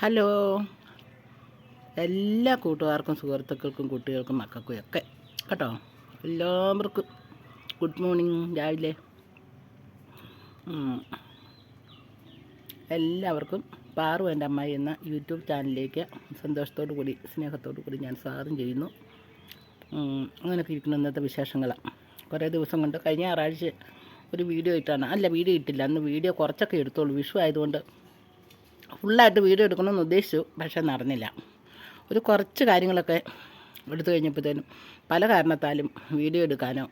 Hello. എല്ലാ കൂട്ടുകാർക്കും സുഹൃത്തുക്കൾക്കും കുട്ടികൾക്കും മക്കൾക്കും ഒക്കെ. കേട്ടോ? എല്ലാവർക്കും ഗുഡ് മോർണിംഗ് രാവിലെ. എല്ലാവർക്കും പാറു എന്റെ അമ്മായി എന്ന യൂട്യൂബ് ചാനലിലേക്ക് സന്തോഷത്തോടു കൂടി സ്നേഹത്തോടു കൂടി ഞാൻ സ്വാഗതം ചെയ്യുന്നു. അങ്ങനെയൊക്കെ ഇരിക്കുന്ന ഇന്നത്തെ വിശേഷങ്ങൾ കുറേ ദിവസം കൊണ്ട് കഴിഞ്ഞ ഞായറാഴ്ച ഒരു വീഡിയോ ഇട്ടാണ്. അല്ല വീഡിയോ ഇട്ടില്ല. അന്ന് വീഡിയോ കുറച്ചൊക്കെ എടുത്തോളൂ. വിഷു ആയതുകൊണ്ട് ഫുള്ളായിട്ട് വീഡിയോ എടുക്കണമെന്ന് ഉദ്ദേശിച്ചു പക്ഷേ നടന്നില്ല. ഒരു കുറച്ച് കാര്യങ്ങളൊക്കെ എടുത്തു കഴിഞ്ഞപ്പോഴത്തേനും പല കാരണത്താലും വീഡിയോ എടുക്കാനോ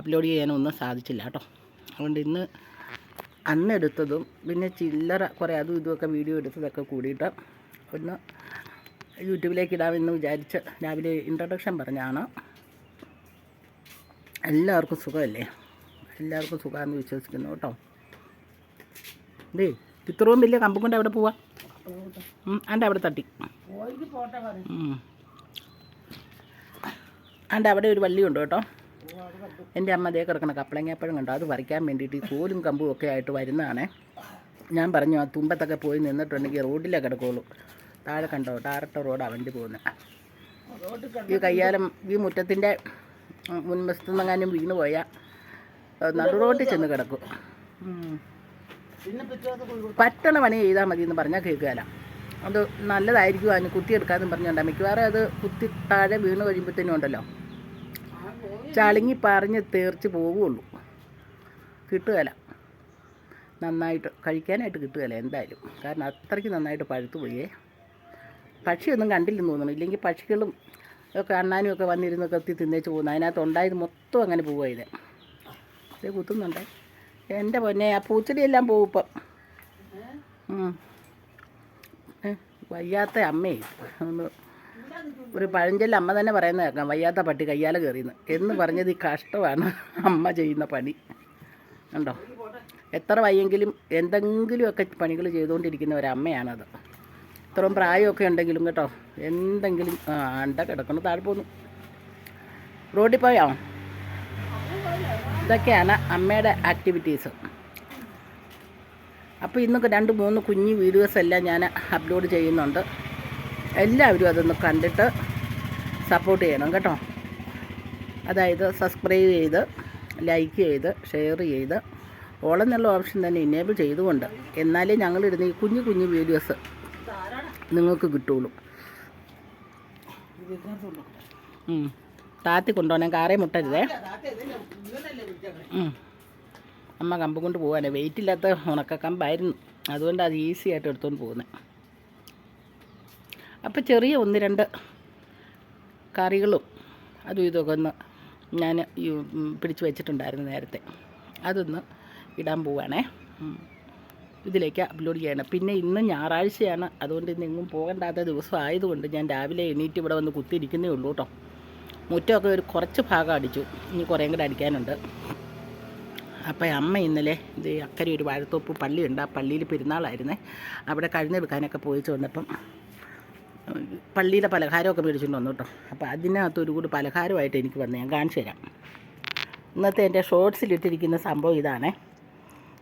അപ്ലോഡ് ചെയ്യാനോ ഒന്നും സാധിച്ചില്ല കേട്ടോ. അതുകൊണ്ട് ഇന്ന് അന്ന് എടുത്തതും പിന്നെ ചില്ലറ കുറേ അതും ഇതുമൊക്കെ വീഡിയോ എടുത്തതൊക്കെ കൂടിയിട്ട് ഒന്ന് യൂട്യൂബിലേക്ക് ഇടാമെന്ന് വിചാരിച്ച് രാവിലെ ഇൻട്രൊഡക്ഷൻ പറഞ്ഞാണ്. എല്ലാവർക്കും സുഖമല്ലേ? എല്ലാവർക്കും സുഖമാണെന്ന് വിശ്വസിക്കുന്നു കേട്ടോ. ദേ ഇത്രയും വലിയ കമ്പും കൊണ്ട് അവിടെ പോവാ. അന്റെ അവിടെ തട്ടി. അന്റെ അവിടെ ഒരു വള്ളിയുണ്ട് കേട്ടോ. എന്റെ അമ്മ അതേ കിടക്കണ കപ്പളങ്ങാപ്പഴം കണ്ടോ? അത് വരയ്ക്കാൻ വേണ്ടിയിട്ട് ഈ കോലും കമ്പും ഒക്കെ ആയിട്ട് വരുന്നതാണേ. ഞാൻ പറഞ്ഞു ആ തുമ്പത്തൊക്കെ പോയി നിന്നിട്ടുണ്ടെങ്കിൽ റോഡിലേ കിടക്കുള്ളൂ. താഴെ കണ്ടോ? ടാറട്ട റോഡാണ് വണ്ടി പോകുന്നത് ഈ കയ്യാലം ഈ മുറ്റത്തിന്റെ മുൻവശത്തുനിന്നെങ്ങാനും വീണ് പോയാൽ നടു റോഡിൽ ചെന്ന് കിടക്കും. പറ്റണ പണി ചെയ്താൽ മതി എന്ന് പറഞ്ഞാൽ കേൾക്കുകയില്ല അത് നല്ലതായിരിക്കും അതിന് കുത്തിയെടുക്കാമെന്ന് പറഞ്ഞുകൊണ്ട് മിക്കവാറും അത് കുത്തി താഴെ വീണ് കഴിയുമ്പോഴത്തേനും ഉണ്ടല്ലോ. ചളിങ്ങി പറഞ്ഞ് തീർച്ച് പോവുള്ളൂ. കിട്ടുകയില്ല നന്നായിട്ട് കഴിക്കാനായിട്ട് കിട്ടുകയില്ല എന്തായാലും. കാരണം അത്രയ്ക്ക് നന്നായിട്ട് പഴുത്തു പോയേ. പക്ഷിയൊന്നും കണ്ടില്ലെന്ന് തോന്നുന്നു. ഇല്ലെങ്കിൽ പക്ഷികളും ഒക്കെ അണ്ണാനും ഒക്കെ വന്നിരുന്ന് കത്തി തിന്നേച്ച് പോകുന്നു. അതിനകത്ത് ഉണ്ടായത് മൊത്തം അങ്ങനെ പോവുക ഇത് കുത്തുന്നുണ്ടേ? എന്റെ പൊന്നെ ആ പൂച്ചെടിയെല്ലാം. ഏ, വയ്യാത്ത അമ്മേ. ഒരു പഴഞ്ചൊല്ല അമ്മ തന്നെ പറയുന്ന കേൾക്കാം. വയ്യാത്ത പട്ടി കയ്യാല കയറിയെന്ന്. എന്ന് പറഞ്ഞത് ഈ കഷ്ടമാണ് അമ്മ ചെയ്യുന്ന പണി. ഉണ്ടോ എത്ര വയ്യെങ്കിലും എന്തെങ്കിലുമൊക്കെ പണികൾ ചെയ്തുകൊണ്ടിരിക്കുന്ന ഒരമ്മയാണത്. ഇത്രയും പ്രായമൊക്കെ ഉണ്ടെങ്കിലും കേട്ടോ എന്തെങ്കിലും അണ്ട കിടക്കണം താഴെ പോന്നു. റോഡിൽ പോയോ? ഇതൊക്കെയാണ് അമ്മയുടെ ആക്ടിവിറ്റീസ് അപ്പോൾ ഇന്നൊക്കെ രണ്ട് മൂന്ന് കുഞ്ഞു വീഡിയോസ് എല്ലാം ഞാൻ അപ്ലോഡ് ചെയ്യുന്നുണ്ട്. എല്ലാവരും അതൊന്ന് കണ്ടിട്ട് സപ്പോർട്ട് ചെയ്യണം കേട്ടോ. അതായത് സബ്സ്ക്രൈബ് ചെയ്ത് ലൈക്ക് ചെയ്ത് ഷെയർ ചെയ്ത് ഓളെന്നുള്ള ഓപ്ഷൻ തന്നെ ഇനേബിൾ ചെയ്തുകൊണ്ട് എന്നാലേ ഞങ്ങളിടുന്ന ഈ കുഞ്ഞു കുഞ്ഞു വീഡിയോസ് നിങ്ങൾക്ക് കിട്ടുള്ളൂ. താത്തി കൊണ്ടുപോകാൻ കാറേ മുട്ടരുതേ. അമ്മ കമ്പ് കൊണ്ട് പോകാനേ വെയിറ്റ് ഇല്ലാത്ത ഉണക്ക കമ്പായിരുന്നു. അതുകൊണ്ട് അത് ഈസി ആയിട്ട് എടുത്തുകൊണ്ട് പോകുന്നത് അപ്പോൾ ചെറിയ ഒന്ന് രണ്ട് കറികളും അതും ഇതൊക്കെ ഒന്ന് ഞാൻ പിടിച്ചു പിടിച്ച് വെച്ചിട്ടുണ്ടായിരുന്നു നേരത്തെ. അതൊന്ന് ഇടാൻ പോവാണേ. ഇതിലേക്ക് അപ്ലോഡ് ചെയ്യണം. പിന്നെ ഇന്ന് ഞായറാഴ്ചയാണ്. അതുകൊണ്ട് ഇന്ന് എങ്ങും പോകണ്ടാത്ത ദിവസം ആയതുകൊണ്ട് ഞാൻ രാവിലെ എണീറ്റ് ഇവിടെ വന്ന് കുത്തിയിരിക്കുന്നേ ഉള്ളൂ കേട്ടോ മുറ്റമൊക്കെ ഒരു കുറച്ച് ഭാഗം അടിച്ചു. ഇനി കുറേയും കൂടെ അടിക്കാനുണ്ട്. അപ്പോൾ അമ്മ ഇന്നലെ ഇത് അക്കരെ ഒരു വാഴത്തോപ്പ് പള്ളിയുണ്ട്. ആ പള്ളിയിൽ പെരുന്നാളായിരുന്നേ. അവിടെ കഴിഞ്ഞെടുക്കാനൊക്കെ പോയി വന്നപ്പം പള്ളിയുടെ പലഹാരമൊക്കെ മേടിച്ചുകൊണ്ട് വന്നു കേട്ടോ. അപ്പോൾ അതിനകത്ത് ഒരു കൂടി പലഹാരമായിട്ട് എനിക്ക് വന്ന് ഞാൻ കാണിച്ചു തരാം. ഇന്നത്തെ എന്റെ ഷോർട്സിലിട്ടിരിക്കുന്ന സംഭവം ഇതാണ്.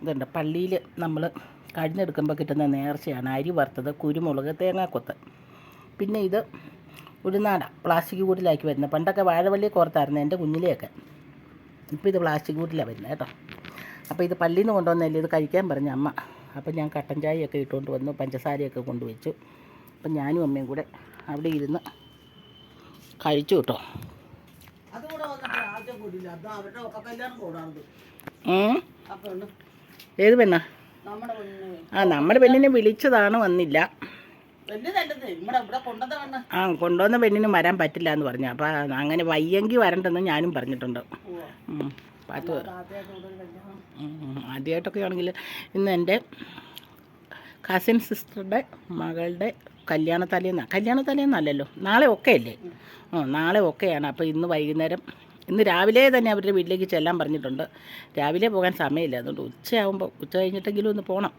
ഇതുണ്ട്. പള്ളിയിൽ നമ്മൾ കഴിഞ്ഞെടുക്കുമ്പോൾ കിട്ടുന്ന നേർച്ചയാണ് അരി വറുത്തത് കുരുമുളക് തേങ്ങാക്കൊത്ത്. പിന്നെ ഇത് ഉരുനാട പ്ലാസ്റ്റിക് കൂട്ടിലാക്കി വരുന്നത്. പണ്ടൊക്കെ വാഴവള്ളി കോർത്തായിരുന്നു എന്റെ കുഞ്ഞിലെയൊക്കെ. ഇപ്പോൾ ഇത് പ്ലാസ്റ്റിക് കൂട്ടിലാണ് വരുന്നത് കേട്ടോ. അപ്പോൾ ഇത് പള്ളിയിൽ നിന്ന് കൊണ്ടുവന്നല്ലേ ഇത് കഴിക്കാൻ പറഞ്ഞു അമ്മ. അപ്പോൾ ഞാൻ കട്ടൻ ചായയൊക്കെ ഇട്ടുകൊണ്ട് വന്നു. പഞ്ചസാരയൊക്കെ കൊണ്ടുവച്ചു. അപ്പം ഞാനും അമ്മയും കൂടെ അവിടെ ഇരുന്ന് കഴിച്ചു കേട്ടോ. ഏത് പെണ്ണാ? ആ നമ്മുടെ പെണ്ണിനെ വിളിച്ചതാണ് വന്നില്ല. ആ കൊണ്ടുവന്ന പെണ്ണിന് വരാൻ പറ്റില്ല എന്ന് പറഞ്ഞു. അപ്പൊ അങ്ങനെ വയ്യെങ്കിൽ വരണ്ടെന്ന് ഞാനും പറഞ്ഞിട്ടുണ്ട്. പത്ത് ആദ്യമായിട്ടൊക്കെ ആണെങ്കിൽ ഇന്ന് എന്റെ കസിൻ സിസ്റ്ററുടെ മകളുടെ കല്യാണ തലേന്ന് കല്യാണ തലേന്നല്ലല്ലോ നാളെ ഒക്കെ അല്ലേ? ആ നാളെ ഒക്കെയാണ്. അപ്പോൾ ഇന്ന് വൈകുന്നേരം ഇന്ന് രാവിലെ തന്നെ അവരുടെ വീട്ടിലേക്ക് ചെല്ലാൻ പറഞ്ഞിട്ടുണ്ട്. രാവിലെ പോകാൻ സമയമില്ല. അതുകൊണ്ട് ഉച്ചയാകുമ്പോൾ ഉച്ച കഴിഞ്ഞിട്ടെങ്കിലും ഒന്ന് പോകണം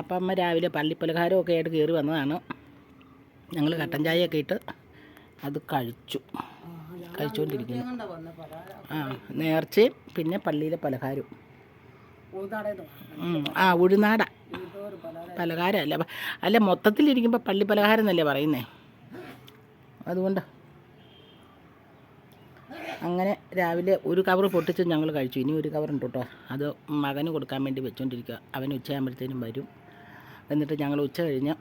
അപ്പം അമ്മ രാവിലെ പള്ളിപ്പലഹാരമൊക്കെ ആയിട്ട് കയറി വന്നതാണ്. ഞങ്ങൾ കട്ടൻ ചായയൊക്കെ ഇട്ട് അത് കഴിച്ചു. കഴിച്ചുകൊണ്ടിരിക്കുന്നു. ആ നേർച്ചയും പിന്നെ പള്ളിയിലെ പലഹാരവും ആ ഉഴുനാട പലഹാരം അല്ല പ- അല്ല മൊത്തത്തിലിരിക്കുമ്പോൾ പള്ളി പലഹാരം എന്നല്ലേ പറയുന്നേ? അതുകൊണ്ട്. അങ്ങനെ രാവിലെ ഒരു കവർ പൊട്ടിച്ച് ഞങ്ങൾ കഴിച്ചു. ഇനി ഒരു കവറുണ്ട് കേട്ടോ. അത് മകന് കൊടുക്കാൻ വേണ്ടി വെച്ചുകൊണ്ടിരിക്കുക അവൻ ഉച്ചയാകുമ്പോഴത്തേനും വരും. എന്നിട്ട് ഞങ്ങൾ ഉച്ച കഴിഞ്ഞ്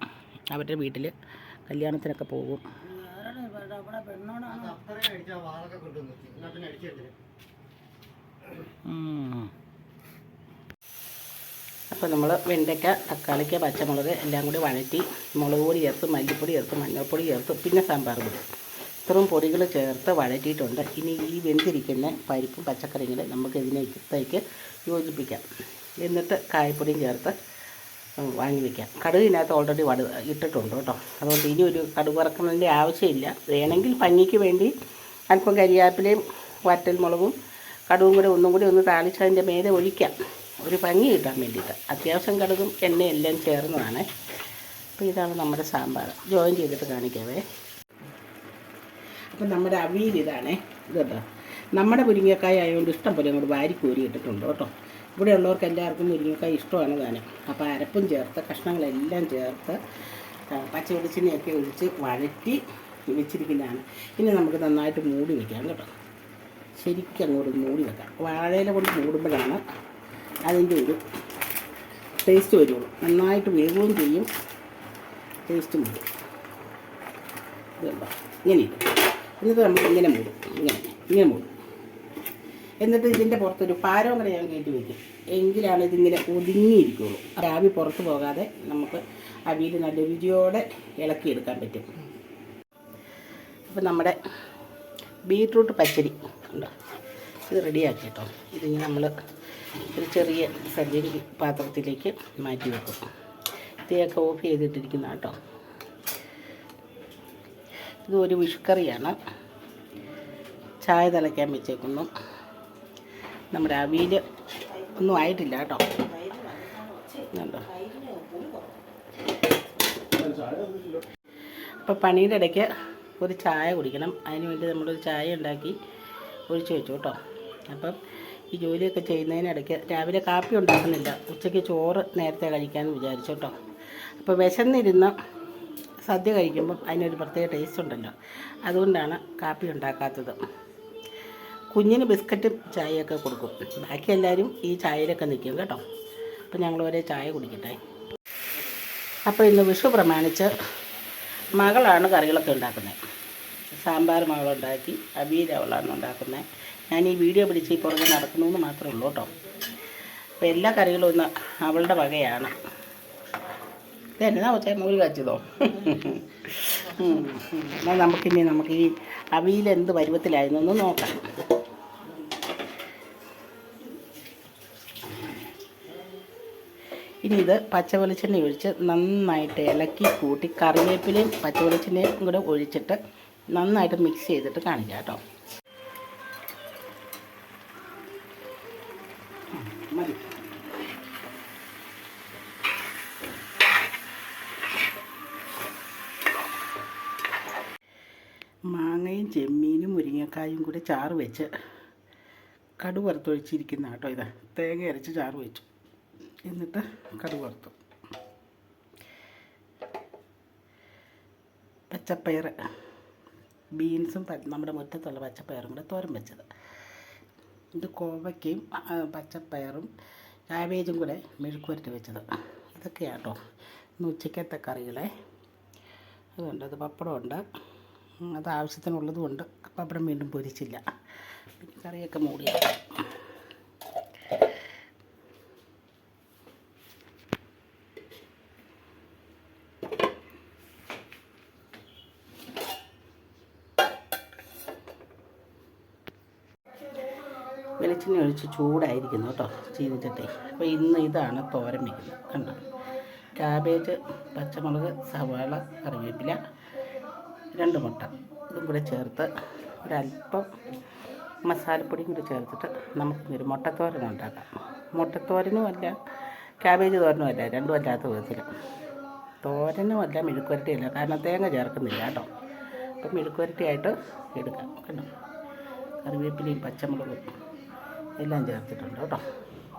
അവരുടെ വീട്ടിൽ കല്യാണത്തിനൊക്കെ പോകും. അപ്പോൾ നമ്മൾ വെണ്ടയ്ക്ക തക്കാളിക്ക പച്ചമുളക് എല്ലാം കൂടി വഴറ്റി മുളക് പൊടി ചേർത്ത് മല്ലിപ്പൊടി ചേർത്ത് മഞ്ഞൾപ്പൊടി ചേർത്ത് പിന്നെ സാമ്പാർ പൊടി. ഇത്രയും പൊടികൾ ചേർത്ത് വഴറ്റിയിട്ടുണ്ട്. ഇനി ഈ വെന്തിരിക്കുന്ന പരിപ്പും പച്ചക്കറികളും നമുക്ക് ഇതിനകത്തേക്ക് യോജിപ്പിക്കാം. എന്നിട്ട് കായപ്പൊടിയും ചേർത്ത് വാങ്ങി വെക്കാം. കടുക് ഇതിനകത്ത് ഓൾറെഡി വട ഇട്ടിട്ടുണ്ട് കേട്ടോ. അതുകൊണ്ട് ഇനി ഒരു കടുക് വറക്കുന്നതിന്റെ ആവശ്യമില്ല. വേണമെങ്കിൽ പഞ്ഞിക്ക് വേണ്ടി അല്പം കരിയാപ്പിലയും വറ്റൽ മുളകും കടുകും കൂടെ ഒന്നും കൂടി ഒന്ന് താളിച്ചതിന്റെ മേലെ ഒഴിക്കാം. ഒരു പഞ്ഞി കിട്ടാൻ വേണ്ടിയിട്ട്. അത്യാവശ്യം കടുകും എണ്ണയും എല്ലാം ചേർന്നതാണ്. അപ്പോൾ ഇതാണ് നമ്മുടെ സാമ്പാർ. ജോയിൻ ചെയ്തിട്ട് കാണിക്കാവേ. അപ്പം നമ്മുടെ അവിയൽ ഇതാണേ. ഇത് കേട്ടോ നമ്മുടെ മുരിങ്ങക്കായ ആയതുകൊണ്ട് ഇഷ്ടം പോലെ അങ്ങോട്ട് വാരി കോരി ഇട്ടിട്ടുണ്ട് കേട്ടോ. ഇവിടെ ഉള്ളവർക്ക് എല്ലാവർക്കും മുരിങ്ങക്കായ ഇഷ്ടമാണ് താനും അപ്പോൾ അരപ്പും ചേർത്ത് കഷ്ണങ്ങളെല്ലാം ചേർത്ത് പച്ചവെളിച്ചിനെയൊക്കെ ഒഴിച്ച് വഴറ്റി വെച്ചിരിക്കുന്നതാണ്. ഇനി നമുക്ക് നന്നായിട്ട് മൂടി വെക്കാം കേട്ടോ. ശരിക്കും അങ്ങോട്ട് മൂടി വെക്കാം. വാഴയില കൊണ്ട് മൂടുമ്പോഴാണ് അതിന്റെ ഒരു ടേസ്റ്റ് വരുള്ളൂ. നന്നായിട്ട് വേവുകയും ചെയ്യും ടേസ്റ്റ് മൂടും. ഇതുണ്ടോ? ഇങ്ങനെ എന്നിട്ട് നമ്മൾ ഇങ്ങനെ മൂടും. ഇങ്ങനെ ഇങ്ങനെ മൂടും. എന്നിട്ട് ഇതിന്റെ പുറത്തൊരു പാരവും കൂടെ ഞാൻ കയറ്റി വയ്ക്കും എങ്കിലാണ് ഇതിങ്ങനെ ഒതുങ്ങിയിരിക്കുള്ളൂ. രാവി പുറത്ത് പോകാതെ നമുക്ക് അവിയിൽ നല്ല രുചിയോടെ ഇളക്കിയെടുക്കാൻ പറ്റും. അപ്പം നമ്മുടെ ബീട്രൂട്ട് പച്ചടി ഉണ്ടോ? ഇത് റെഡിയാക്കി കേട്ടോ ഇതിങ്ങനെ നമ്മൾ ഒരു ചെറിയ സഞ്ചരി പാത്രത്തിലേക്ക് മാറ്റി വെക്കും. തീയൊക്കെ ഓഫ് ചെയ്തിട്ടിരിക്കുന്ന കേട്ടോ. ഇത് ഒരു വിഷ്കറിയാണ് ചായ തിളയ്ക്കാൻ വെച്ചേക്കുന്നു. നമ്മുടെ അവിയിൽ ഒന്നും ആയിട്ടില്ല കേട്ടോ. കണ്ടോ അപ്പോൾ പണിയുടെ ഇടയ്ക്ക് ഒരു ചായ കുടിക്കണം. അതിന് വേണ്ടി നമ്മളൊരു ചായ ഉണ്ടാക്കി ഒഴിച്ച് വെച്ചു കേട്ടോ. അപ്പം ഈ ജോലിയൊക്കെ ചെയ്യുന്നതിനിടയ്ക്ക് രാവിലെ കാപ്പി ഉണ്ടാക്കുന്നില്ല. ഉച്ചയ്ക്ക് ചോറ് നേരത്തെ കഴിക്കാമെന്ന് വിചാരിച്ചു കേട്ടോ. അപ്പോൾ വിശന്നിരുന്ന സദ്യ കഴിക്കുമ്പം അതിനൊരു പ്രത്യേക ടേസ്റ്റ് ഉണ്ടല്ലോ. അതുകൊണ്ടാണ് കാപ്പി ഉണ്ടാക്കാത്തത്. കുഞ്ഞിന് ബിസ്ക്കറ്റ് ചായയൊക്കെ കൊടുക്കും. ബാക്കി എല്ലാവരും ഈ ചായയിലൊക്കെ നിൽക്കും കേട്ടോ. അപ്പം ഞങ്ങൾ ഒരേ ചായ കുടിക്കട്ടെ. അപ്പോൾ ഇന്ന് വിഷു പ്രമാണിച്ച് മകളാണ് കറികളൊക്കെ ഉണ്ടാക്കുന്നത്. സാമ്പാർ മകളുണ്ടാക്കി അവിയൽ അവളാണ് ഉണ്ടാക്കുന്നത്. ഞാൻ ഈ വീഡിയോ പിടിച്ച് ഈ പുറകെ നടക്കുന്നു എന്ന് മാത്രമേ ഉള്ളൂ കേട്ടോ. അപ്പോൾ എല്ലാ കറികളും ഇന്ന് അവളുടെ വകയാണ്. ഇതെന്നാ വെച്ചാൽ മൂൽ കാച്ചതോ. എന്നാൽ നമുക്കിനി നമുക്ക് ഈ അവിയിൽ എന്ത് പരുവത്തിലായിരുന്നു ഒന്ന് നോക്കാം. ഇനി ഇത് പച്ച വെളിച്ചെണ്ണ ഒഴിച്ച് നന്നായിട്ട് ഇലക്കി കൂട്ടി കറിവേപ്പിലയും പച്ച വെളിച്ചെണ്ണയും കൂടെ ഒഴിച്ചിട്ട് നന്നായിട്ട് മിക്സ് ചെയ്തിട്ട് കാണിക്കാം കേട്ടോ. ചാറ് വെച്ച് കടു വറുത്തൊഴിച്ചിരിക്കുന്ന കേട്ടോ ഇത്. തേങ്ങ അരച്ച് ചാറ് വെച്ചു. എന്നിട്ട് കടു വറുത്തു. പച്ചപ്പയർ ബീൻസും നമ്മുടെ മുറ്റത്തുള്ള പച്ചപ്പയറും കൂടെ തോരൻ വെച്ചത്. ഇത് കോവയ്ക്കയും പച്ചപ്പയറും കാബേജും കൂടെ മെഴുക്കുവരട്ടി വെച്ചത്. ഇതൊക്കെയാട്ടോ ഇന്ന് ഉച്ചക്കത്തെ കറികളെ. അതുകൊണ്ട് അത് പപ്പടമുണ്ട്. അത് ആവശ്യത്തിനുള്ളത് കൊണ്ട് അപ്പം പപ്പടം വീണ്ടും പൊരിച്ചില്ല. പിന്നെ കറിയൊക്കെ മൂടി. വെളിച്ചെണ്ണ ഒഴിച്ച് ചൂടായിരിക്കുന്നു കേട്ടോ ചീനിച്ചട്ടി. അപ്പോൾ ഇന്ന് ഇതാണ് തോരൻ വയ്ക്കുന്നത്. കണ്ടോ? ക്യാബേജ് പച്ചമുളക് സവാള കറിവേപ്പില രണ്ട് മുട്ട. ഇതും കൂടി ചേർത്ത് ഒരല്പം മസാലപ്പൊടിയും കൂടി ചേർത്തിട്ട് നമുക്കൊരു മുട്ടത്തോരൻ ഉണ്ടാക്കാം. മുട്ടത്തോരനും അല്ല ക്യാബേജ് തോരനും അല്ല രണ്ടും അല്ലാത്ത വിധത്തിൽ. തോരനും അല്ല മെഴുക്കുവരട്ടിയല്ല കാരണം തേങ്ങ ചേർക്കുന്നില്ല കേട്ടോ. അപ്പം മെഴുക്കുരട്ടിയായിട്ട് എടുക്കാം കേട്ടോ കറിവേപ്പിലയും പച്ചമുളകും എല്ലാം ചേർത്തിട്ടുണ്ട് കേട്ടോ.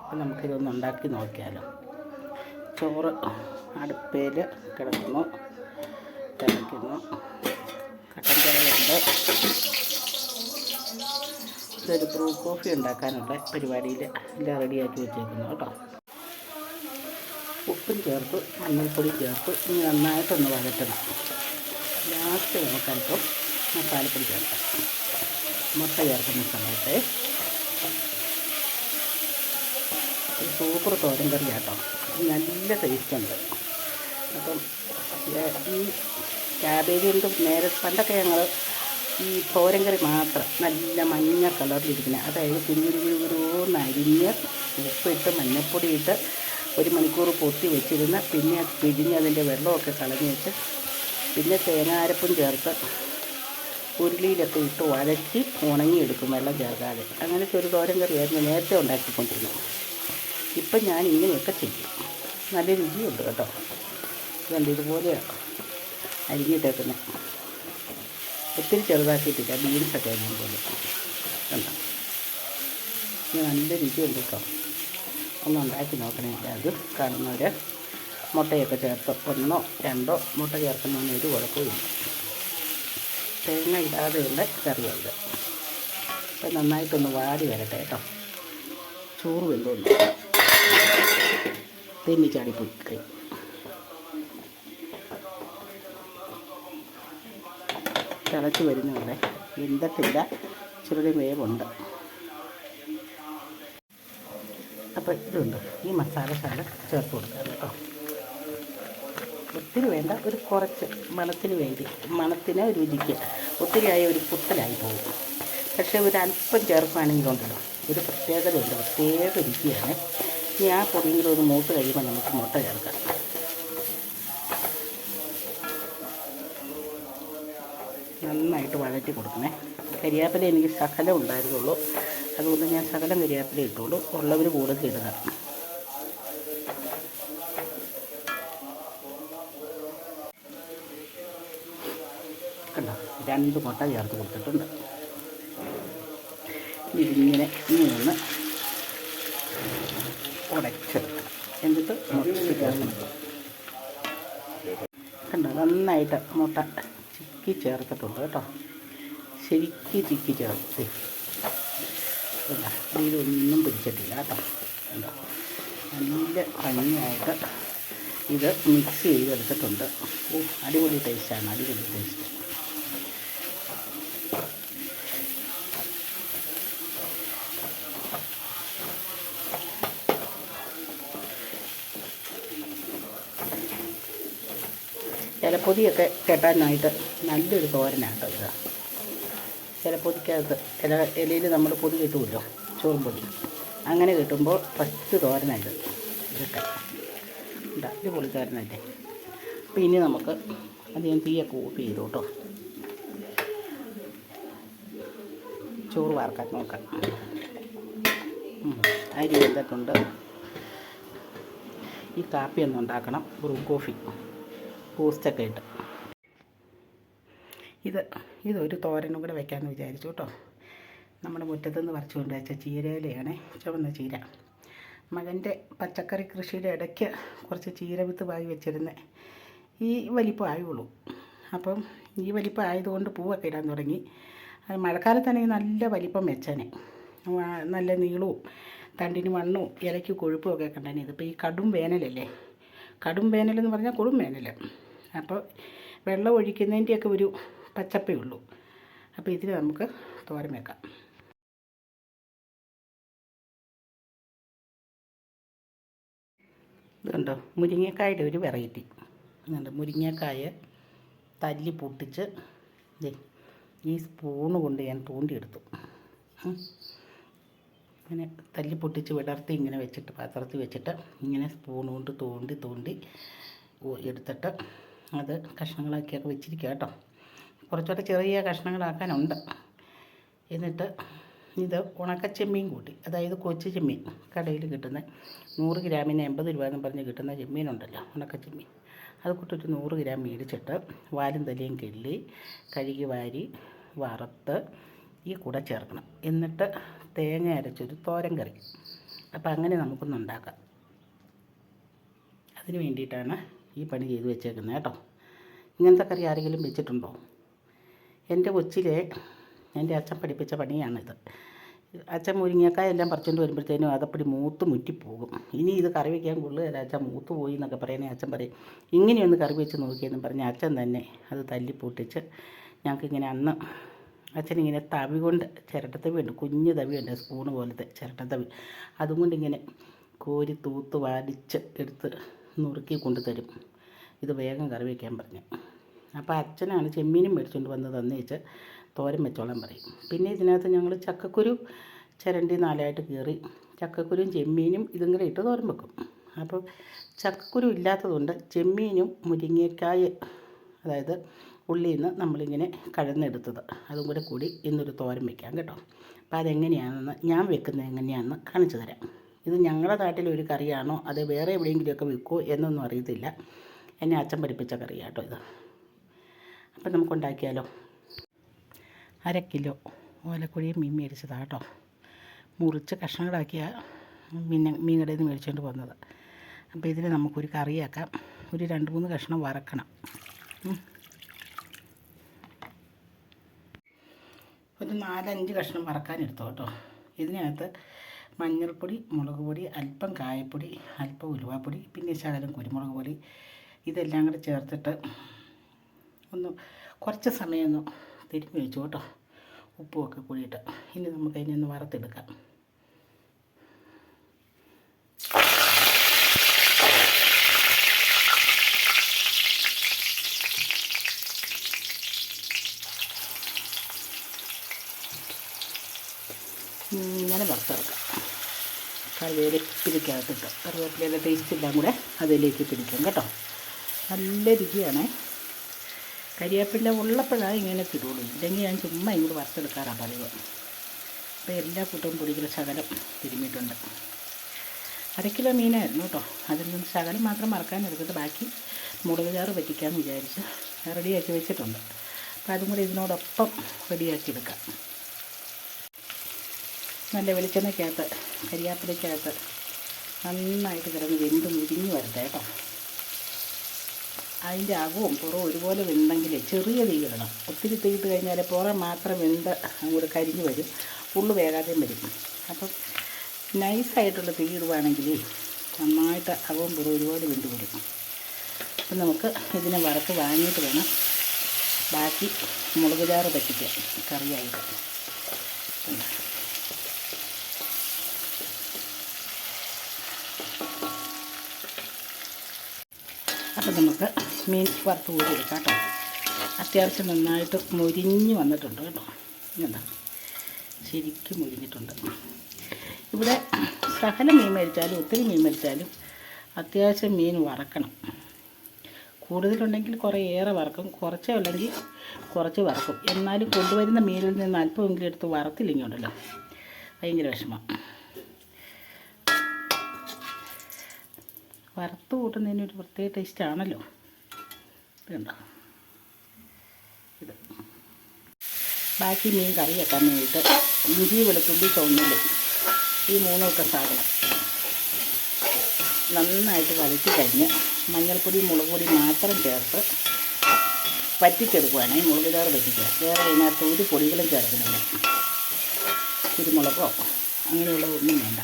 അപ്പം നമുക്കിതൊന്ന് ഉണ്ടാക്കി നോക്കിയാലോ. ചോറ് അടുപ്പയിൽ കിടക്കുന്നു തിളയ്ക്കുന്നു. കട്ടൻ ചായയുണ്ട് ഇതൊരു ബ്രൂ കോഫി ഉണ്ടാക്കാനുള്ള പരിപാടിയിൽ എല്ലാം റെഡിയാക്കി വെച്ചേക്കുന്നു കേട്ടോ. ഉപ്പും ചേർത്ത് മഞ്ഞൾപ്പൊടി ചേർത്ത് ഇനി നന്നായിട്ടൊന്ന് വഴറ്റണം. ലാസ്റ്റ് നമുക്കല്പം മസാലപ്പൊടി ചേർക്കാം. മുട്ട ചേർക്കുന്ന സമയത്ത് സൂപ്പർ തോരൻ കറി കേട്ടോ നല്ല ടേസ്റ്റ് ഉണ്ട്. അപ്പം ഈ ക്യാബേജ് കൊണ്ട് നേരെ പണ്ടൊക്കെ ഞങ്ങൾ ഈ തോരൻ കറി മാത്രം നല്ല മഞ്ഞ കളറിലിരിക്കുന്നത്. അതായത് കുഞ്ഞുരു കുരുകുരുന്ന് അരിഞ്ഞ് ഉപ്പിട്ട് മഞ്ഞപ്പൊടി ഇട്ട് ഒരു മണിക്കൂർ പൊത്തി വെച്ചിരുന്ന് പിന്നെ പിഴിഞ്ഞ് അതിന്റെ വെള്ളമൊക്കെ കളഞ്ഞ് വെച്ച് പിന്നെ തേങ്ങാരപ്പും ചേർത്ത് ഉരുളിയിലൊക്കെ ഇട്ട് വഴറ്റി ഉണങ്ങിയെടുക്കും വെള്ളം ചേർക്കാതെ. അങ്ങനെ ഒരു തോരൻ കറിയായിരുന്നു നേരത്തെ ഉണ്ടാക്കിക്കൊണ്ടിരുന്നത്. ഇപ്പം ഞാൻ ഇങ്ങനെയൊക്കെ ചെയ്യും. നല്ല രുചിയുണ്ട് കേട്ടോ. ഇതുകൊണ്ട് ഇതുപോലെയാണ്. അരിഞ്ഞിട്ടേക്കുന്നത് ഒത്തിരി ചെറുതാക്കിയിട്ടില്ല ബീൻസൊക്കെ പോലെ. കണ്ടോ? ഇത് നല്ല രുചിയുണ്ട് കേട്ടോ. ഒന്ന് ഉണ്ടാക്കി നോക്കണേ. അത് കാണുന്നവർ മുട്ടയൊക്കെ ചേർത്ത് ഒന്നോ രണ്ടോ മുട്ട ചേർക്കുന്നതിന് ഒരു കുഴപ്പമില്ല തേങ്ങ ഇടാതെയുള്ള കറിയുണ്ട്. അപ്പം നന്നായിട്ടൊന്ന് വാടി വരട്ടെ കേട്ടോ. ചോറ് വെന്തോന്നു തെന്നി ചാടിപ്പോയി കൈ തിളച്ച് വരുന്നുണ്ട് വെന്തട്ടില്ല ചെറുതെ വേവുണ്ട്. അപ്പോൾ ഇതുണ്ട്. ഈ മസാല മസാലശാല ചേർത്ത് കൊടുക്കുക കേട്ടോ. ഒത്തിരി വേണ്ട ഒരു കുറച്ച് മണത്തിന് വേണ്ടി. മണത്തിന് രുചിക്ക് ഒത്തിരി ആയ ഒരു പുത്തലായി പോകും. പക്ഷേ ഒരു അല്പം ചേർക്കുകയാണെങ്കിലുണ്ടല്ലോ ഒരു പ്രത്യേകതയുണ്ട് പ്രത്യേക രുചിയാണ്. ഇനി ആ പൊടിയിലൊരു മൂട്ട് മൂത്ത് കഴിയുമ്പോൾ നമുക്ക് മുട്ട ചേർക്കാം. നന്നായിട്ട് വഴറ്റി കൊടുക്കണേ. കരിയാപ്പില എനിക്ക് ശകലം ഉണ്ടായിരുന്നുള്ളൂ. അതുകൊണ്ട് ഞാൻ ശകലം കരിയാപ്പില ഇട്ടുള്ളൂ ഉള്ളവർ കൂടുതൽ ഇടുക. കണ്ടോ? രണ്ട് മുട്ട ചേർത്ത് കൊടുത്തിട്ടുണ്ട്. ഇതിങ്ങനെ ഇങ്ങനെ ഒന്ന് ഉടച്ചെടുക്കണം എന്നിട്ട് കണ്ടോ? നന്നായിട്ട് മുട്ട ചിക്കി ചേർത്തിട്ടുണ്ട് കേട്ടോ. ശരിക്ക് ചിക്കി ചേർത്ത്. ഇതിലൊന്നും പിടിച്ചിട്ടില്ല കേട്ടോ. എന്താ നല്ല ഭംഗിയായിട്ട് ഇത് മിക്സ് ചെയ്തെടുത്തിട്ടുണ്ട്. ഓ അടിപൊളി ടേസ്റ്റാണ് അടിപൊളി ടേസ്റ്റ് ഇലപ്പൊതിയൊക്കെ കെട്ടാനായിട്ട് നല്ലൊരു തോരനാണ് കേട്ടോ ഇത് പൊതിക്കകത്ത് ചില ഇലയിൽ നമ്മൾ പൊതി കിട്ടുമല്ലോ ചോറും പൊതി. അങ്ങനെ കിട്ടുമ്പോൾ ഫസ്റ്റ് തോരനായിട്ട് കിട്ടാം അടിപൊളി തോരനല്ലേ. അപ്പം ഇനി നമുക്ക് അധികം തീയൊക്കെ ഓഫ് ചെയ്തു കേട്ടോ ചോറ് വാർക്കാൻ നോക്കാം. അരി വെന്തിട്ടുണ്ട്. ഈ കാപ്പി ഒന്ന് ഉണ്ടാക്കണം ബ്രൂ കോഫി. ബൂസ്റ്റൊക്കെ ഇട്ട്. ഇതൊരു തോരനും കൂടെ വെക്കാമെന്ന് വിചാരിച്ചു കേട്ടോ. നമ്മുടെ മുറ്റത്തുനിന്ന് പറിച്ചുകൊണ്ട് വെച്ച ചീരയിലയാണ് ചുവന്ന ചീര. മകന്റെ പച്ചക്കറി കൃഷിയുടെ ഇടയ്ക്ക് കുറച്ച് ചീര വിത്ത് വാങ്ങി വെച്ചിരുന്നേ. ഈ വലിപ്പം ആയുള്ളൂ. അപ്പം ഈ വലിപ്പം ആയതുകൊണ്ട് പൂവൊക്കെ ഇടാൻ തുടങ്ങി. അത് മഴക്കാലത്താണെങ്കിൽ നല്ല വലിപ്പം വെച്ചനെ. നല്ല നീളവും തണ്ടിന് മണ്ണും ഇലയ്ക്ക് കൊഴുപ്പും ഒക്കെ കണ്ടേനെ. ഇതിപ്പോൾ ഈ കടും വേനലല്ലേ? കടും വേനലെന്ന് പറഞ്ഞാൽ കൊടും വേനൽ അപ്പോൾ വെള്ളം ഒഴിക്കുന്നതിന്റെയൊക്കെ ഒരു പച്ചപ്പേ ഉള്ളൂ അപ്പോൾ ഇതിന് നമുക്ക് തോരൻ വെക്കാം ഇതുണ്ടോ മുരിങ്ങക്കായുടെ ഒരു വെറൈറ്റി. ഇതുണ്ട്. മുരിങ്ങക്കായ തല്ലി പൊട്ടിച്ച് ഈ സ്പൂണ് കൊണ്ട് ഞാൻ തൂണ്ടിയെടുത്തു. ഇങ്ങനെ തല്ലി പൊട്ടിച്ച് വിടർത്തി ഇങ്ങനെ വെച്ചിട്ട് പാത്രത്തിൽ വെച്ചിട്ട് ഇങ്ങനെ സ്പൂൺ കൊണ്ട് തോണ്ടി തോണ്ടി എടുത്തിട്ട് അത് കഷ്ണങ്ങളാക്കിയൊക്കെ വെച്ചിരിക്കുക കേട്ടോ. കുറച്ചുകൂടെ ചെറിയ കഷ്ണങ്ങളാക്കാനുണ്ട്. എന്നിട്ട് ഇത് ഉണക്കച്ചെമ്മീൻ കൂട്ടി. അതായത് കൊച്ചു ചെമ്മീൻ. കടയിൽ കിട്ടുന്ന നൂറ് ഗ്രാമിന് എൺപത് രൂപ എന്ന് പറഞ്ഞ് കിട്ടുന്ന ചെമ്മീനുണ്ടല്ലോ ഉണക്കച്ചെമ്മീൻ. അത് കൂട്ടിട്ട് നൂറ് ഗ്രാം മേടിച്ചിട്ട് വാലും തലയും കെല്ലി കഴുകി വാരി വറുത്ത് ഈ കൂടെ ചേർക്കണം. എന്നിട്ട് തേങ്ങ അരച്ചൊരു തോരൻ കറി. അപ്പം അങ്ങനെ നമുക്കൊന്ന് ഉണ്ടാക്കാം. അതിന് വേണ്ടിയിട്ടാണ് ഈ പണി ചെയ്ത് വെച്ചേക്കുന്നത് കേട്ടോ. ഇങ്ങനത്തെ കറി ആരെങ്കിലും വെച്ചിട്ടുണ്ടോ? എന്റെ കൊച്ചിലെ എന്റെ അച്ഛൻ പഠിപ്പിച്ച പണിയാണിത്. അച്ഛൻ മുരിങ്ങക്കായ എല്ലാം പറിച്ചുകൊണ്ട് വരുമ്പോഴത്തേനും അതപ്പടി മൂത്ത് മുറ്റിപ്പോകും. ഇനി ഇത് കറി വയ്ക്കാൻ കൊള്ളുകയില്ല അച്ഛൻ മൂത്ത് പോയി എന്നൊക്കെ പറയണേ അച്ഛൻ പറയും. ഇങ്ങനെയൊന്ന് കറി വെച്ച് നോക്കിയെന്ന് പറഞ്ഞ് അച്ഛൻ തന്നെ അത് തല്ലി പൊട്ടിച്ച് ഞങ്ങൾക്കിങ്ങനെ അന്ന് അച്ഛനിങ്ങനെ തവി കൊണ്ട് ചിരട്ടത്തവി ഉണ്ട്. കുഞ്ഞു തവിയുണ്ട് സ്പൂണ് പോലത്തെ ചിരട്ടത്തവി അതും കൊണ്ടിങ്ങനെ കോരി തൂത്ത് വാടിച്ച് എടുത്ത് നുറുക്കി കൊണ്ടുതരും. ഇത് വേഗം കറി വയ്ക്കാൻ പറഞ്ഞു. അപ്പോൾ അച്ഛനാണ് ചെമ്മീനും മേടിച്ചുകൊണ്ട് വന്ന് തന്നേച്ച് തോരൻ വെച്ചോളാൻ പറയും. പിന്നെ ഇതിനകത്ത് ഞങ്ങൾ ചക്കക്കുരു ചിരണ്ടി നാലായിട്ട് കീറി ചക്കക്കുരും ചെമ്മീനും ഇതും കൂടെ ഇട്ട് തോരൻ വെക്കും. അപ്പോൾ ചക്കക്കുരു ഇല്ലാത്തതുകൊണ്ട് ചെമ്മീനും മുരിങ്ങക്കായ അതായത് ഉള്ളിയിൽ നിന്ന് നമ്മളിങ്ങനെ കഴന്നെടുത്തത്. അതും കൂടെ കൂടി ഇന്നൊരു തോരൻ വെക്കാം കേട്ടോ. അപ്പോൾ അതെങ്ങനെയാണെന്ന് ഞാൻ വെക്കുന്നത് എങ്ങനെയാണെന്ന് കാണിച്ചു തരാം. ഇത് ഞങ്ങളുടെ നാട്ടിലെ ഒരു കറിയാണോ? അത് വേറെ എവിടെയെങ്കിലുമൊക്കെ വിൽക്കുമോ എന്നൊന്നും അറിയത്തില്ല. എന്നെ അച്ഛൻ പഠിപ്പിച്ച കറിയാട്ടോ ഇത്. അപ്പം നമുക്ക് ഉണ്ടാക്കിയാലോ അര കിലോ ഓലക്കുഴിയും മീൻ മേടിച്ചതാണ് കേട്ടോ. മുറിച്ച് കഷ്ണങ്ങളാക്കിയ മീൻ മീൻ കടയിൽ നിന്ന് മേടിച്ചുകൊണ്ട് പോകുന്നത് അപ്പോൾ ഇതിന് നമുക്കൊരു കറിയാക്കാം. ഒരു രണ്ട് മൂന്ന് കഷ്ണം വറക്കണം. ഒരു നാലഞ്ച് കഷ്ണം വറക്കാൻ കേട്ടോ. ഇതിനകത്ത് മഞ്ഞൾപ്പൊടി മുളക് പൊടി അല്പം കായപ്പൊടി അല്പം ഉലുവാപ്പൊടി പിന്നെ ശകലം കുരുമുളക് പൊടി ഇതെല്ലാം കൂടെ ചേർത്തിട്ട് ഒന്ന് കുറച്ച് സമയം ഒന്ന് തിരുമ്മി വെച്ചു കേട്ടോ. ഉപ്പുമൊക്കെ കൂടിയിട്ട്. ഇനി നമുക്ക് അതിനെ ഒന്ന് വറുത്തെടുക്കാം. ഇങ്ങനെ വറുത്തെടുക്കാം. കറിവേല പിടിക്കാത്തിട്ട് കറിവേപ്പിലയുടെ ടേസ്റ്റ് എല്ലാം കൂടെ അതിലേക്ക് പിടിക്കും കേട്ടോ. നല്ല രുചിയാണേ. കരിവേപ്പില ഉള്ളപ്പോഴാണ് ഇങ്ങനെ തിരുള്ളൂ ഇല്ലെങ്കിൽ ഞാൻ ചുമ്മാ ഇങ്ങോട്ട് വറുത്തെടുക്കാറാണ് പതിവ്. അപ്പോൾ എല്ലാ കൂട്ടവും പൊടിക്കുന്ന ശകലം തിരുമ്മിയിട്ടുണ്ട് അര കിലോ മീനായിരുന്നു കേട്ടോ. അതിൽ നിന്ന് ശകലം മാത്രം മറക്കാൻ എടുത്തിട്ട് ബാക്കി മുളക് ചാറ് പറ്റിക്കാമെന്ന് വിചാരിച്ച് റെഡിയാക്കി വെച്ചിട്ടുണ്ട്. അപ്പോൾ അതും കൂടി ഇതിനോടൊപ്പം റെഡിയാക്കി എടുക്കാം. നല്ല വെളിച്ചെണ്ണയ്ക്കകത്ത് കരിയാപ്പിലയ്ക്കകത്ത് നന്നായിട്ട് കിടന്ന് വെന്ത് മുരിഞ്ഞ് വരട്ടെ കേട്ടോ. അതിന്റെ അകവും പുറവും ഒരുപോലെ വെന്തെങ്കിൽ ചെറിയ തീ ഇടണം. ഒത്തിരി തീയിട്ട് കഴിഞ്ഞാൽ പുറം മാത്രം വെന്ത് അങ്ങോട്ട് കരിഞ്ഞ് വരും. ഉള്ളു വേകാതെയും വരും. അപ്പം നൈസായിട്ടുള്ള തീ ഇടുവാണെങ്കിൽ നന്നായിട്ട് അകവും പുറവും ഒരുപോലെ വെന്ത് കൊടുക്കും അപ്പം നമുക്ക് ഇതിനെ വറുത്ത് വാങ്ങിയിട്ട് വേണം. ബാക്കി മുളക് ചാറ് പറ്റിക്കാൻ കറിയായിട്ട്. അപ്പം നമുക്ക് മീൻ വറുത്ത് കൂടി എടുക്കാം കേട്ടോ. അത്യാവശ്യം നന്നായിട്ട് മുരിഞ്ഞ് വന്നിട്ടുണ്ട് കേട്ടോ. എന്താ? ശരിക്കും മുരിഞ്ഞിട്ടുണ്ട്. ഇവിടെ സകല മീൻ മേടിച്ചാലും ഒത്തിരി മീൻ മേടിച്ചാലും അത്യാവശ്യം മീൻ വറക്കണം. കൂടുതലുണ്ടെങ്കിൽ കുറേ ഏറെ വറക്കും. കുറച്ചേ ഉള്ളെങ്കിൽ കുറച്ച് വറക്കും. എന്നാലും കൊണ്ടുവരുന്ന മീനിൽ നിന്ന് അല്പമെങ്കിലും എടുത്ത് വറുത്തില്ലെങ്കിൽ ഉണ്ടല്ലോ. ഭയങ്കര വിഷമം. വറുത്ത് കൂട്ടുന്നതിനൊരു പ്രത്യേക ടേസ്റ്റ് ഇത്. ബാക്കി മീൻ കറി വെക്കാൻ വേണ്ടിയിട്ട് ഇഞ്ചി വെളുത്തുള്ളി ചുവന്നുള്ളി. ഈ മൂന്നൊക്കെ സാധനം. നന്നായിട്ട് വഴറ്റി കഴിഞ്ഞ് മഞ്ഞൾപ്പൊടി മുളക് പൊടി മാത്രം ചേർത്ത് പറ്റിച്ചെടുക്കുകയാണ് ഈ മുളക് ചാറ് പറ്റിക്കുക വേറെ അതിനകത്ത് ഒരു പൊടികളും ചേർക്കുന്നില്ല. കുരുമുളകോ അങ്ങനെയുള്ള ഒന്നും വേണ്ട.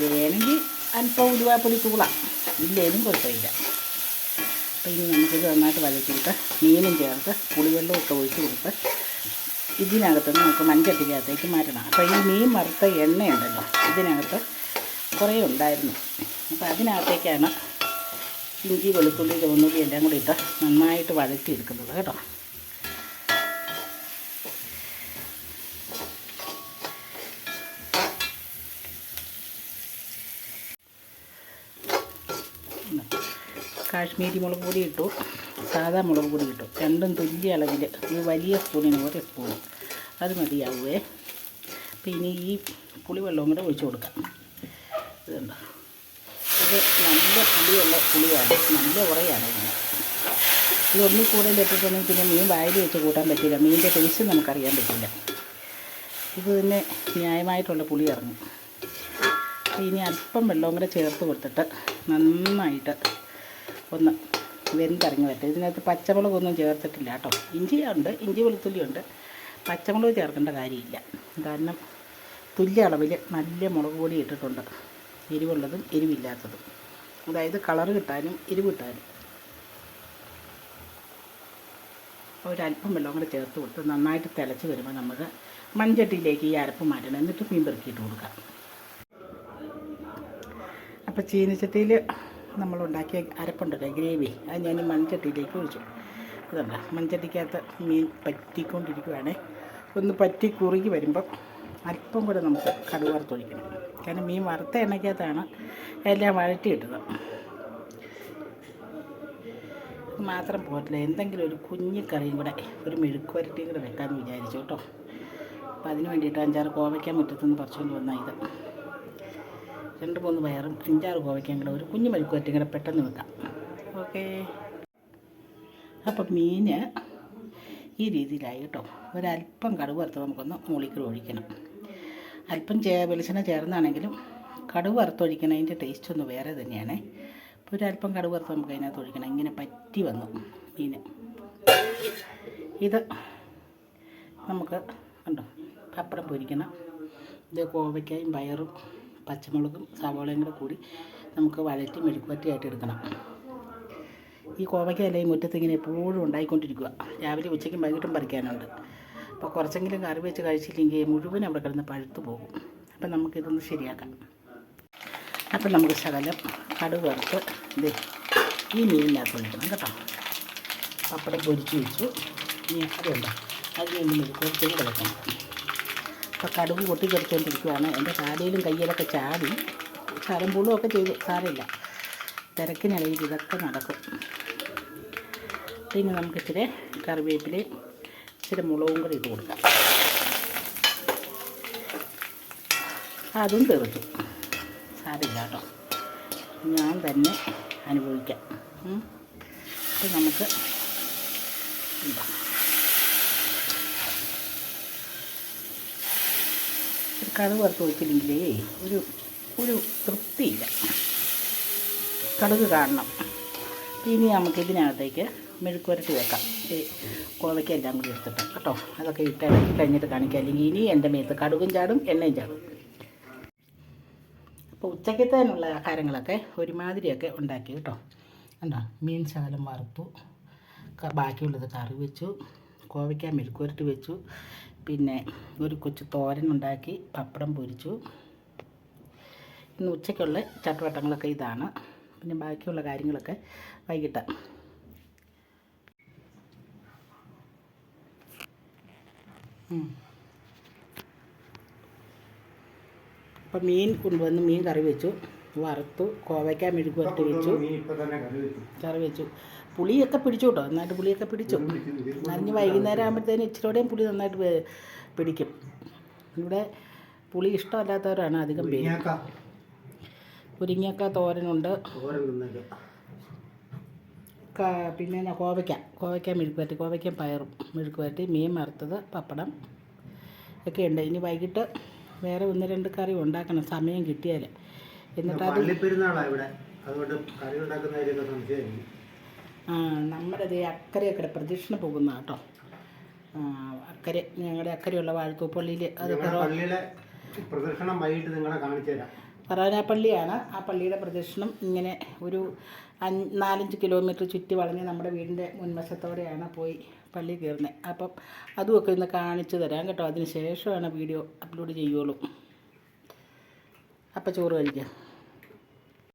വേണമെങ്കിൽ അല്പം ഉരുവാപ്പൊടി തൂളാം ഇല്ലേലും കുഴപ്പമില്ല. അപ്പോൾ ഇനി നമുക്ക് നന്നായിട്ട് വഴറ്റിയിട്ട് മീനും ചേർത്ത് പുളിവെള്ളമൊക്കെ ഒഴിച്ച് കൊടുത്ത് ഇതിനകത്ത് നമുക്ക് മഞ്ചട്ടിക്കകത്തേക്ക് മാറ്റണം. അപ്പോൾ ഈ മീൻ വറുത്ത എണ്ണയുണ്ടല്ലോ ഇതിനകത്ത് കുറേ ഉണ്ടായിരുന്നു. അപ്പോൾ അതിനകത്തേക്കാണ് ഇഞ്ചി വെളുത്തുള്ളി ചുവന്നുള്ളി എല്ലാം കൂടി ഇട്ട് നന്നായിട്ട് വഴറ്റിയെടുക്കുന്നത് കേട്ടോ. കാശ്മീരി മുളക് പൊടി ഇട്ടു. സാധാ മുളക് പൊടി ഇട്ടു. രണ്ടും തുല്യ അളവിൽ ഒരു വലിയ സ്പൂണിന് ഒരു സ്പൂൺ അത് മതിയാവുമേ അപ്പം ഇനി ഈ പുളിവെള്ളവും കൂടെ ഒഴിച്ചു കൊടുക്കാം. ഇതുണ്ടോ? ഇത് നല്ല പുളിയുള്ള പുളിയാണ്. നല്ല ഉറയാണ് ഇതിന് ഇത് ഒന്നിൽ കൂടുതൽ ഇട്ടിട്ടുണ്ടെങ്കിൽ പിന്നെ മീൻ വായിൽ വെച്ച് കൂട്ടാൻ പറ്റില്ല. മീനിന്റെ ടേസ്റ്റ് നമുക്കറിയാൻ പറ്റില്ല. ഇത് തന്നെ ന്യായമായിട്ടുള്ള പുളി ഇറങ്ങും. ഇനി അല്പം വെള്ളവും കൂടെ ചേർത്ത് കൊടുത്തിട്ട് നന്നായിട്ട് ഒന്ന് വെന്തിറങ്ങി വരട്ടെ. ഇതിനകത്ത് പച്ചമുളകൊന്നും ചേർത്തിട്ടില്ല കേട്ടോ. ഇഞ്ചി ഉണ്ട് ഇഞ്ചി വെളുത്തുള്ളി ഉണ്ട്. പച്ചമുളക് ചേർക്കേണ്ട കാര്യമില്ല. കാരണം തുല്യ അളവിൽ നല്ല മുളക് പൊടി ഇട്ടിട്ടുണ്ട്. എരിവുള്ളതും എരിവില്ലാത്തതും. അതായത് കളർ കിട്ടാനും എരിവ് കിട്ടാനും. ഒരല്പം വെള്ളം കൂടെ ചേർത്ത് കൊടുത്ത് നന്നായിട്ട് തിളച്ച് വരുമ്പോൾ നമ്മൾ മൺചട്ടിയിലേക്ക് ഈ അരപ്പ് മാറ്റണം. എന്നിട്ട് മീൻ പെറുക്കിയിട്ട് കൊടുക്കാം. അപ്പോൾ ചീനച്ചട്ടിയിൽ നമ്മളുണ്ടാക്കിയ അരപ്പുണ്ടല്ലോ ഗ്രേവി. അത് ഞാൻ മൺചട്ടിയിലേക്ക് ഒഴിച്ചു. അതല്ല മൺചട്ടിക്കകത്ത് മീൻ പറ്റിക്കൊണ്ടിരിക്കുവാണേ. ഒന്ന് പറ്റി കുറുകി വരുമ്പം അല്പം കൂടെ നമുക്ക് കടുക് വറുത്തൊഴിക്കണം കാരണം മീൻ വറുത്ത എണ്ണയ്ക്കകത്താണ് എല്ലാം വഴറ്റി ഇട്ടത് മാത്രം പോരല്ല എന്തെങ്കിലും ഒരു കുഞ്ഞു കറിയും കൂടെ ഒരു മെഴുക്ക് വരട്ടിയും കൂടെ വെക്കാമെന്ന് വിചാരിച്ചു കേട്ടോ. അപ്പോൾ അതിന് വേണ്ടിയിട്ട് അഞ്ചാറ് കോവയ്ക്കാൻ മുറ്റത്തുനിന്ന് പറിച്ചുകൊണ്ട് വന്ന ഇത്. രണ്ട് മൂന്ന് പയറും അഞ്ചാറ് കോവയ്ക്കാൻ കൂടെ ഒരു കുഞ്ഞു മെഴുക്ക് വരട്ടിയും കൂടെ പെട്ടെന്ന് വെക്കാം. ഓക്കേ. അപ്പം മീൻ ഈ രീതിയിലായി കേട്ടോ. ഒരല്പം കടുക് വറുത്ത് നമുക്കൊന്ന് മൂളിക്കൂടെ ഒഴിക്കണം. അല്പം ചേ വെളിച്ചെണ്ണ ചേർന്നാണെങ്കിലും കടുക് വറുത്തൊഴിക്കണതിന്റെ ടേസ്റ്റ് ഒന്ന് വേറെ തന്നെയാണ്. അപ്പോൾ ഒരല്പം കടുക് വറുത്ത് നമുക്ക് അതിനകത്ത് ഒഴിക്കണം. ഇങ്ങനെ പറ്റി വന്നു മീൻ ഇത് നമുക്ക് കണ്ടോ? പപ്പടം പൊരിക്കണം. ഇത് കോവയ്ക്കായും പയറും പച്ചമുളകും സവാളയും കൂടെ കൂടി നമുക്ക് വഴറ്റി മെഴുക്കുവറ്റിയായിട്ട് എടുക്കണം. ഈ കോവയ്ക്കല്ല ഈ മുറ്റത്ത് ഇങ്ങനെ എപ്പോഴും ഉണ്ടായിക്കൊണ്ടിരിക്കുക. രാവിലെ ഉച്ചയ്ക്കും വൈകിട്ടും പറിക്കാനുണ്ട്. അപ്പോൾ കുറച്ചെങ്കിലും കറി വെച്ച് കഴിച്ചില്ലെങ്കിൽ മുഴുവൻ അവിടെ കിടന്ന് പഴുത്തു പോകും. അപ്പം നമുക്കിതൊന്ന് ശരിയാക്കാം. അപ്പം നമുക്ക് ശകലം കടുക് വറുത്ത് ഇത് ഈ മീനിനകത്ത് ഒഴിക്കണം കേട്ടോ. പപ്പടം പൊരിച്ച് വെച്ചു. ഇനി അതുണ്ടോ? അത് കഴിഞ്ഞ് കുറച്ചും കൂടെ വെക്കണം കടുവ് പൊട്ടിച്ചെടുത്തുകൊണ്ടിരിക്കുവാണ് എന്റെ കാലയിലും കയ്യിലൊക്കെ ചാടി. ചാരം പുളും ഒക്കെ ചെയ്തു സാരമില്ല. തിരക്കിനിടയിൽ ഇതൊക്കെ നടക്കും. പിന്നെ നമുക്ക് ഇച്ചിരി കറിവേപ്പിലയും ഇച്ചിരി മുളകും കൂടി ഇട്ട് കൊടുക്കാം. അതും തീർത്തു സാരില്ല കേട്ടോ. ഞാൻ തന്നെ അനുഭവിക്കാം. അപ്പം നമുക്ക് ഇതാ. കടുക് വറുത്ത് ഒഴിച്ചില്ലെങ്കിലേ ഒരു ഒരു തൃപ്തിയില്ല. കടുക് കാണണം. ഇനി നമുക്ക് ഇതിനകത്തേക്ക് മെഴുക്ക് പുരട്ടി വെക്കാം. ഈ കോവയ്ക്ക എല്ലാം കൂടി എടുത്തിട്ട് കേട്ടോ. അതൊക്കെ ഇട്ട് ഇളക്കി കഴിഞ്ഞിട്ട് കാണിക്കാം. അല്ലെങ്കിൽ ഇനി എന്റെ മേത്ത് കടുകും ചാടും എണ്ണയും ചാടും. അപ്പോൾ ഉച്ചക്കത്തേനുള്ള ആഹാരങ്ങളൊക്കെ ഒരുമാതിരിയൊക്കെ ഉണ്ടാക്കി കേട്ടോ. കണ്ടോ? മീൻ ശകലം വറുത്തു. ബാക്കിയുള്ളത് കറി വെച്ചു. കോവയ്ക്ക മെഴുക്ക് പുരട്ടി വെച്ചു. പിന്നെ ഒരു കൊച്ചു തോരൻ ഉണ്ടാക്കി പപ്പടം പൊരിച്ചു. ഇന്ന് ഉച്ചയ്ക്കുള്ള ചട്ടുവട്ടങ്ങളൊക്കെ ഇതാണ്. പിന്നെ ബാക്കിയുള്ള കാര്യങ്ങളൊക്കെ വൈകിട്ട്. അപ്പം മീൻ കൊണ്ടുവന്ന് മീൻ കറി വെച്ചു. വറുത്തു കോവയ്ക്ക മെഴുക്ക് കറി വെച്ചു. കറി വെച്ചു. പുളിയൊക്കെ പിടിച്ചു കേട്ടോ നന്നായിട്ട് പുളിയൊക്കെ പിടിച്ചു. നനഞ്ഞ് വൈകുന്നേരം ആകുമ്പോഴത്തേന് ഇച്ചിരിയോടെയും പുളി നന്നായിട്ട് പിടിക്കും. ഇവിടെ പുളി ഇഷ്ടമല്ലാത്തവരാണ് അധികം പേര്. പുരിങ്ങക്ക. മുരിങ്ങക്ക തോരനുണ്ട്. പിന്നെ കോവയ്ക്ക. കോവയ്ക്ക മെഴുക്ക് വരട്ടി കോവയ്ക്ക പയറും മെഴുക്ക് വരട്ടി മീൻ വറുത്തത് പപ്പടം ഒക്കെ ഉണ്ട്. ഇനി വൈകിട്ട് വേറെ ഒന്ന് രണ്ട് കറി ഉണ്ടാക്കണം സമയം കിട്ടിയാൽ എന്നിട്ട് അത് നമ്മുടെ ദേ അക്കരെയൊക്കെ പ്രദക്ഷിണ പോകുന്ന കേട്ടോ. അക്കരെ ഞങ്ങളുടെ അക്കരെയുള്ള വാഴക്കൂപ്പള്ളിയിൽ അത് പ്രദർശനം വൈകിട്ട് നിങ്ങളെ കാണിച്ചു തരാം. പറാനാപ്പള്ളിയാണ് ആ പള്ളിയുടെ പ്രദക്ഷിണം ഇങ്ങനെ ഒരു അഞ്ച് നാലഞ്ച് കിലോമീറ്റർ ചുറ്റി വളഞ്ഞ് നമ്മുടെ വീടിന്റെ മുൻവശത്തോടെയാണ് പോയി പള്ളി കയറുന്നത് അപ്പം അതുമൊക്കെ ഇന്ന് കാണിച്ചു തരാം കേട്ടോ. അതിന് ശേഷമാണ് വീഡിയോ അപ്ലോഡ് ചെയ്യുള്ളൂ. അപ്പം ചോറ് കഴിക്കാം.